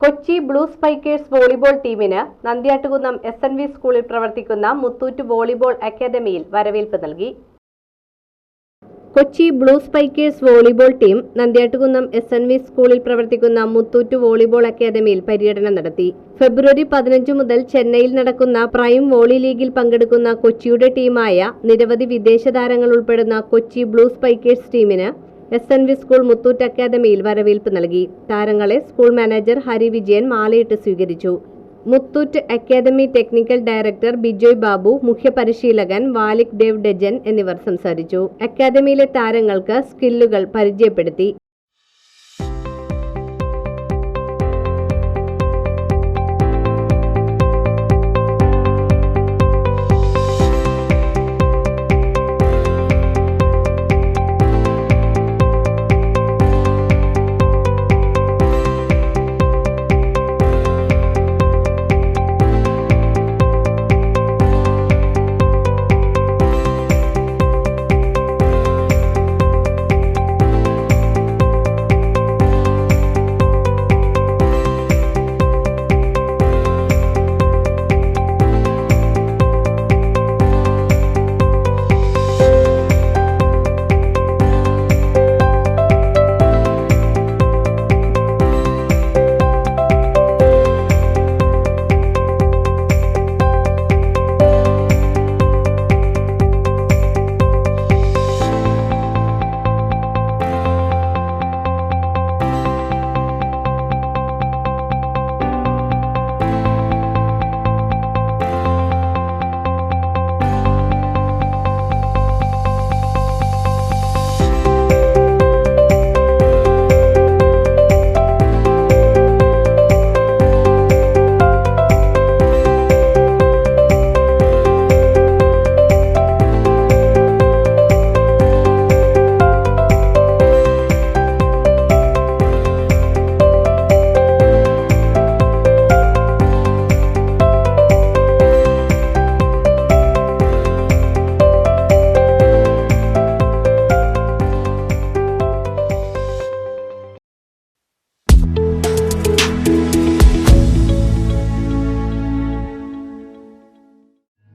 Kochi blue spikers volleyball ടീമിന് Nandyattukunnam S N V സ്കൂളിൽ പ്രവർത്തിക്കുന്ന മുത്തൂറ്റ് വോളിബോൾ അക്കാദമിയിൽ വരവേൽപ്പ് നൽകി. Kochi blue spikers volleyball team Nandyattukunnam S N V സ്കൂളിൽ പ്രവർത്തിക്കുന്ന മുത്തൂറ്റ് വോളിബോൾ അക്കാദമിയിൽ പര്യടനം നടത്തി. ഫെബ്രുവരി പതിനഞ്ച് മുതൽ ചെന്നൈയിൽ നടക്കുന്ന പ്രൈം വോളി ലീഗിൽ പങ്കെടുക്കുന്ന കൊച്ചിയുടെ ടീമായ നിരവധി വിദേശ താരങ്ങൾ ഉൾപ്പെടുന്ന കൊച്ചി ബ്ലൂ സ്പൈക്കേഴ്സ് ടീമിന് S N V school Muthoot അക്കാദമിയിൽ വരവേൽപ്പ് നൽകി. താരങ്ങളെ സ്കൂൾ മാനേജർ ഹരി വിജയൻ മാലയിട്ട് സ്വീകരിച്ചു. Muthoot academy technical director Bijoy Babu മുഖ്യപരിശീലകൻ വാലിക് ദേവ് ഡെജൻ എന്നിവർ സംസാരിച്ചു. അക്കാദമിയിലെ താരങ്ങൾക്ക് സ്കില്ലുകൾ പരിചയപ്പെടുത്തി.